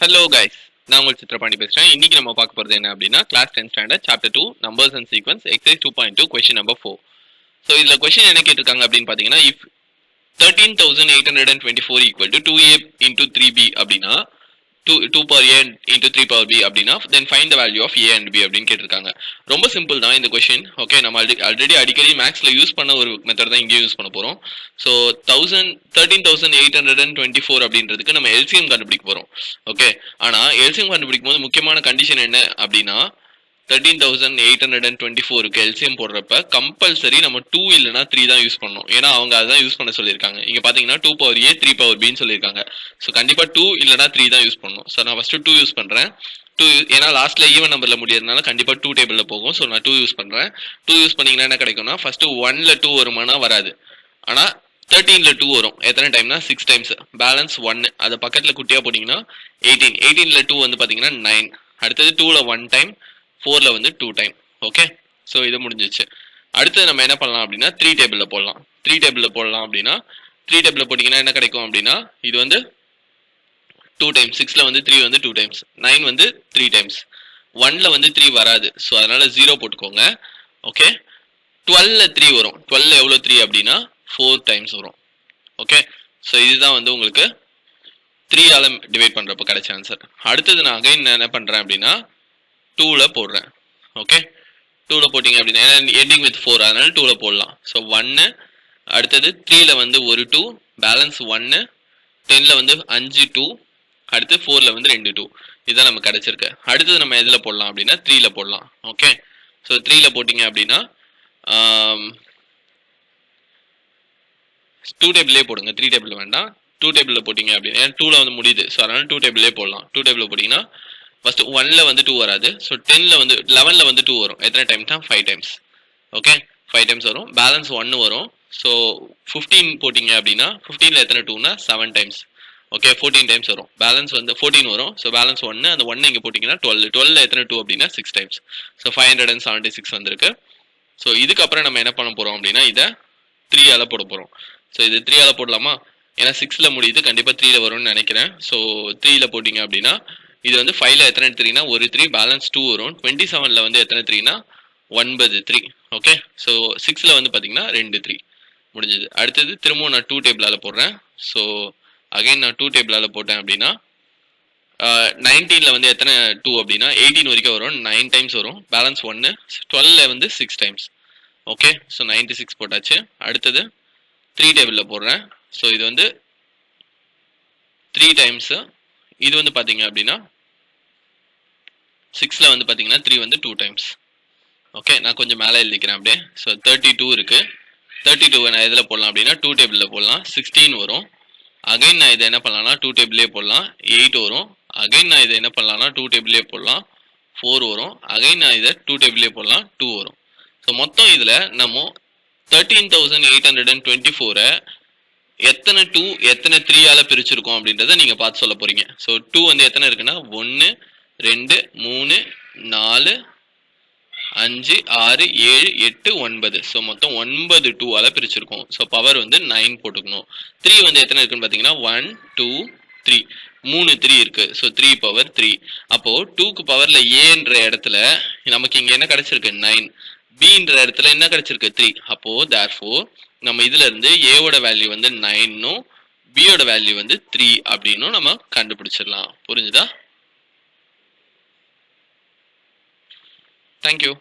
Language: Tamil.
ஹலோ கைஸ் நான் உங்கள் சித்திரபாண்டி பேசுகிறேன் இன்னைக்கு நம்ம பார்க்க போகிறது என்ன அப்படின்னா class ten standard chapter two numbers and sequence exercise two point two question number four so இதில் கொஸ்டின் என்ன கேட்டிருக்காங்க அப்படின்னு பார்த்தீங்கன்னா if thirteen thousand eight hundred and twenty four equal to two a into three b அப்படின்னா two to power a into three power b அப்படின்னா then find the value of a and b அப்படின்னு கேட்டிருக்காங்க. ரொம்ப சிம்பிள் தான் இந்த கொஷின் ஓகே நம்ம ஆல்ரெடி அடிக்கடி மேக்ஸில் யூஸ் பண்ண ஒரு மெத்தட் தான் இங்கேயும் யூஸ் பண்ண போகிறோம் so thousand thirteen thousand eight hundred and twenty four அப்படின்றதுக்கு நம்ம எல்சிஎம் கண்டுபிடிக்க போகிறோம் ஓகே ஆனால் எல்சிஎம் கண்டுபிடிக்கும் போது முக்கியமான கண்டிஷன் என்ன அப்படின்னா thirteen thousand eight hundred and twenty ஃபோருக்கு எல்சிஎம் போடுறப்ப கம்பல்சரி நம்ம டூ இல்லைனா த்ரீ தான் யூஸ் பண்ணணும். ஏன்னா அவங்க அதான் யூஸ் பண்ண சொல்லியிருக்காங்க. இங்கே பார்த்தீங்கன்னா two power a three power பின்னு சொல்லியிருக்காங்க. ஸோ கண்டிப்பாக டூ இல்லைனா த்ரீ தான் யூஸ் பண்ணணும். ஸோ நான் ஃபஸ்ட்டு டூ யூஸ் பண்ணுறேன் டூ ஏன்னா லாஸ்ட்ல ஈவன் நம்பரில் முடியறதுனால கண்டிப்பாக டூ டேபிளில் போகும். ஸோ நான் டூ யூஸ் பண்ணுறேன் டூ யூஸ் பண்ணீங்கன்னா என்ன கிடைக்கும்னா ஃபர்ஸ்ட் ஒன்ல டூ வருமானா வராது. ஆனால் தேர்ட்டீனில் டூ வரும். எத்தனை டைம்னா சிக்ஸ் டைம்ஸ் பேலன்ஸ் ஒன்று அது பக்கத்தில் குட்டியாக போட்டீங்கன்னா எயிட்டீன் எயிட்டீனில் டூ வந்து பார்த்தீங்கன்னா நைன் அடுத்தது டூவில் ஒன் டைம் ஃபோரில் வந்து டூ டைம் ஓகே ஸோ இது முடிஞ்சிச்சு. அடுத்தது நம்ம என்ன பண்ணலாம் அப்படின்னா த்ரீ டேபிளில் போடலாம். த்ரீ டேபிளில் போடலாம் அப்படின்னா த்ரீ டேபிளில் போட்டிங்கன்னா என்ன கிடைக்கும் அப்படின்னா இது வந்து டூ டைம்ஸ் சிக்ஸில் வந்து த்ரீ வந்து டூ டைம்ஸ் நைன் வந்து த்ரீ டைம்ஸ் ஒன்ல வந்து த்ரீ வராது. ஸோ அதனால ஜீரோ போட்டுக்கோங்க. ஓகே டுவெல்ல த்ரீ வரும். டுவெல்ல எவ்வளோ த்ரீ அப்படின்னா ஃபோர் டைம்ஸ் வரும். ஓகே ஸோ இதுதான் வந்து உங்களுக்கு த்ரீ ஆலம் டிவைட் பண்ணுறப்போ கிடைச்ச ஆன்சர் அடுத்தது நான் அகைன் என்ன பண்ணுறேன் அப்படின்னா டூவில் போடுறேன். ஓகே டூவில் போட்டிங்க அப்படின்னா எண்டிங் வித் ஃபோர் அதனால டூவில் போடலாம். ஸோ ஒன்று அடுத்தது த்ரீல வந்து ஒரு டூ பேலன்ஸ் ஒன்று டென்னில் வந்து அஞ்சு டூ அடுத்து ஃபோரில் வந்து ரெண்டு டூ இதுதான் நமக்கு கிடச்சிருக்கு. அடுத்தது நம்ம எதில் போடலாம் அப்படின்னா த்ரீல போடலாம். ஓகே ஸோ த்ரீல போட்டிங்க அப்படின்னா டூ டேபிளே போடுங்க. த்ரீ டேபிள் வேண்டாம். டூ டேபிளில் போட்டிங்க அப்படின்னா டூவில் வந்து முடியுது. ஸோ அதனால டூ டேபிளே போடலாம். டூ டேபிளில் போட்டிங்கன்னா ஃபர்ஸ்ட் ஒன்ல வந்து டூ வராது. ஸோ டென்ல வந்து லெவனில் வந்து டூ வரும். எத்தனை டைம் தான்? Five times okay five times வரும். பேலன்ஸ் ஒன்று வரும். ஸோ ஃபிஃப்டீன் போட்டிங்க அப்படின்னா ஃபிஃப்டீனில் எத்தனை டூனா seven times okay fourteen times வரும். பேலன்ஸ் வந்து ஃபோர்டீன் வரும். ஸோ பேலன்ஸ் ஒன்று அந்த ஒன்று இங்கே போட்டிங்கன்னா டுவெல் டுவெல் எத்தனை டூ அப்படின்னா? Six times so five hundred and seventy six வந்திருக்கு. ஸோ இதுக்கப்புறம் நம்ம என்ன பண்ண போகிறோம் அப்படின்னா இதை த்ரீ போட போகிறோம் ஸோ இது த்ரீ போடலாமா? ஏன்னா சிக்ஸில் முடியுது. கண்டிப்பாக த்ரீயில் வரும்னு நினைக்கிறேன். ஸோ த்ரீயில் போட்டிங்க அப்படின்னா இது வந்து ஃபைவ்ல எத்தனை த்ரீனா ஒரு த்ரீ பேலன்ஸ் டூ வரும். டுவெண்ட்டி செவனில் வந்து எத்தனை த்ரீனா ஒன்பது த்ரீ ஓகே ஸோ சிக்ஸில் வந்து பார்த்தீங்கன்னா ரெண்டு த்ரீ முடிஞ்சது. அடுத்தது திரும்பவும் நான் டூ டேபிளால் போடுறேன். ஸோ அகைன் நான் டூ டேபிளால் போட்டேன் அப்படின்னா நைன்டீனில் வந்து எத்தனை டூ அப்படின்னா எயிட்டீன் வரைக்கும் வரும். நைன் டைம்ஸ் வரும். பேலன்ஸ் ஒன்று டுவெல்ல வந்து six times okay so ninety six போட்டாச்சு. அடுத்தது த்ரீ டேபிளில் போடுறேன். ஸோ இது வந்து த்ரீ டைம்ஸு இது வந்து பார்த்தீங்க அப்படின்னா சிக்ஸில் வந்து பார்த்தீங்கன்னா த்ரீ வந்து டூ டைம்ஸ் ஓகே நான் கொஞ்சம் மேலே எழுதிக்கிறேன் அப்படியே. ஸோ தேர்ட்டி டூ இருக்குது தேர்ட்டி டூ நான் எதில் போடலாம் அப்படின்னா டூ டேபிளில் போடலாம். சிக்ஸ்டீன் வரும். அகைன் நான் இதை என்ன பண்ணலாம்னா டூ டேபிளே போடலாம். எயிட் வரும். அகைன் நான் இதை என்ன பண்ணலாம்னா டூ டேபிளே போடலாம். ஃபோர் வரும். அகைன் நான் இதை டூ டேபிளே போடலாம். டூ வரும். ஸோ மொத்தம் இதில் நம்ம thirteen thousand eight hundred and twenty ஃபோரை எத்தனை டூ எத்தனை த்ரீயால பிரிச்சிருக்கோம் அப்படின்றத நீங்க பார்த்து சொல்ல போறீங்க. ஸோ டூ வந்து எத்தனை இருக்குன்னா ஒன்று ரெண்டு மூணு நாலு அஞ்சு ஆறு ஏழு எட்டு ஒன்பது. ஸோ மொத்தம் ஒன்பது டூவால பிரிச்சிருக்கோம். ஸோ பவர் வந்து நைன் போட்டுக்கணும். த்ரீ வந்து எத்தனை இருக்குன்னு பார்த்தீங்கன்னா ஒன் டூ த்ரீ மூணு த்ரீ இருக்கு. ஸோ த்ரீ பவர் த்ரீ அப்போ டூக்கு பவர்ல ஏன்ற இடத்துல நமக்கு இங்க என்ன கிடைச்சிருக்கு? நைன் பின்ற இடத்துல என்ன கிடைச்சிருக்கு? த்ரீ அப்போ ஃபோர் நம்ம இதுல இருந்து ஏவோட வேல்யூ வந்து நைன்னும் பியோட வேல்யூ வந்து த்ரீ அப்படின்னும் நம்ம கண்டுபிடிச்சிடலாம். புரிஞ்சுதா? தேங்க்யூ